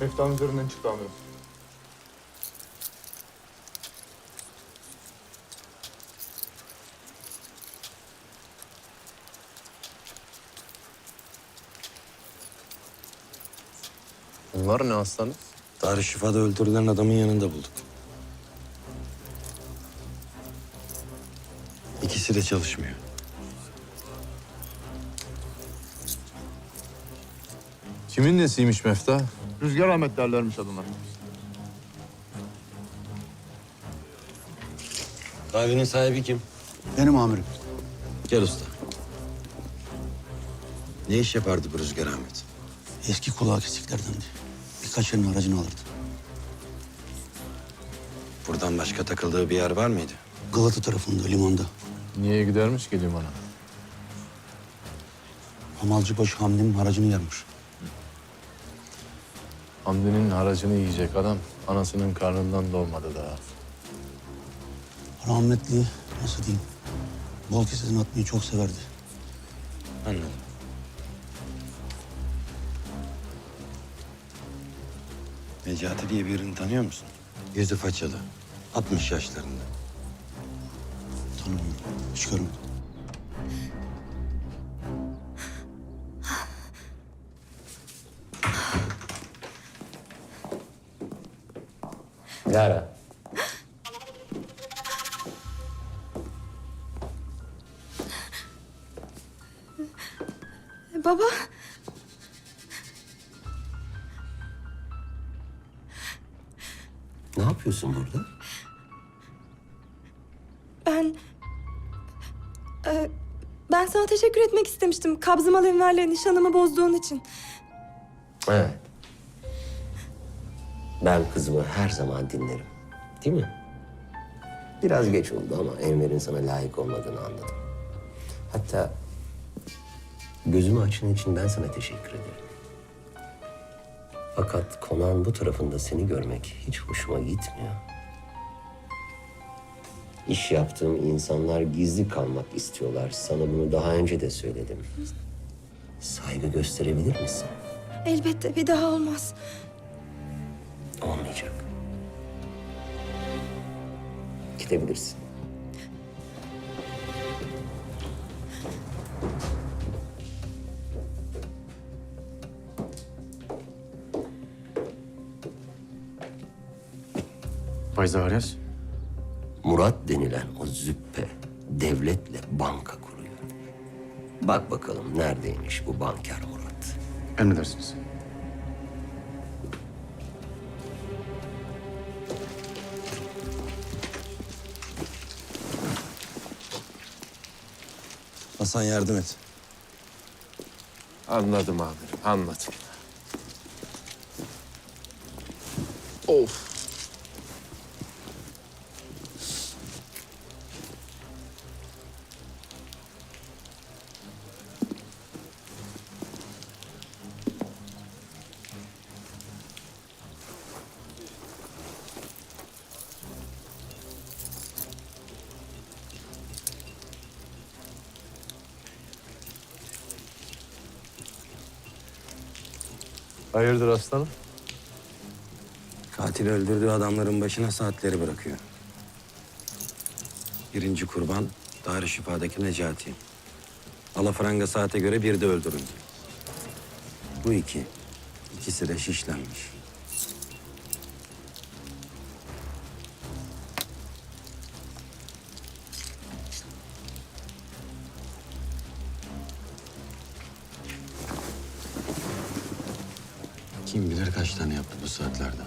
Meftanın üzerinden çıktı amirim. Bunlar ne aslanım? Darüşşafa'da öldürülen adamın yanında bulduk. İkisi de çalışmıyor. Kimin nesiymiş Mefta? Rüzgar Ahmet derlermiş adına. Kahvenin sahibi kim? Benim amirim. Gel usta. Ne iş yapardı bu Rüzgar Ahmet? Eski kulağı kesiklerdendi. Birkaç yerin aracını alırdı. Buradan başka takıldığı bir yer var mıydı? Galata tarafında, limanda. Niye gidermiş ki limana? Hamalcıbaşı Hamdi'nin haracını yermiş. Hamdi'nin haracını yiyecek adam anasının karnından doğmadı daha. Rahmetli, nasıl diyeyim, bol kesesini atmayı çok severdi. Anladım. Necati diye birini tanıyor musun? Yüzü façalı. 60 yaşlarında. Tanımıyorum, hiç görmedim. Lara. Baba, Ne yapıyorsun burada? ben... e, ben sana teşekkür etmek istemiştim. Kabzımal Enver'le nişanımı bozduğun için. Evet. Ben kızımı her zaman dinlerim. Değil mi? Biraz geç oldu ama Enver'in sana layık olmadığını anladım. Hatta gözümü açın için ben sana teşekkür ederim. Fakat konağın bu tarafında seni görmek hiç hoşuma gitmiyor. İş yaptığım insanlar gizli kalmak istiyorlar. Sana bunu daha önce de söyledim. Saygı gösterebilir misin? Elbette bir daha olmaz. Olmayacak. Gidebilirsin. Faiza Aryas. Murat denilen o züppe devletle banka kuruyor. Bak bakalım neredeymiş bu banker Murat. Emredersiniz. Hasan yardım et. Anladım amirim, anladım. Of. Hayırdır aslanım? Katil öldürdüğü adamların başına saatleri bırakıyor. Birinci kurban Darüşşifa'daki Necati. Alafranga saate göre bir de öldürüldü. Bu iki. İkisi de şişlenmiş. Kim bilir kaç tane yaptı bu saatlerde.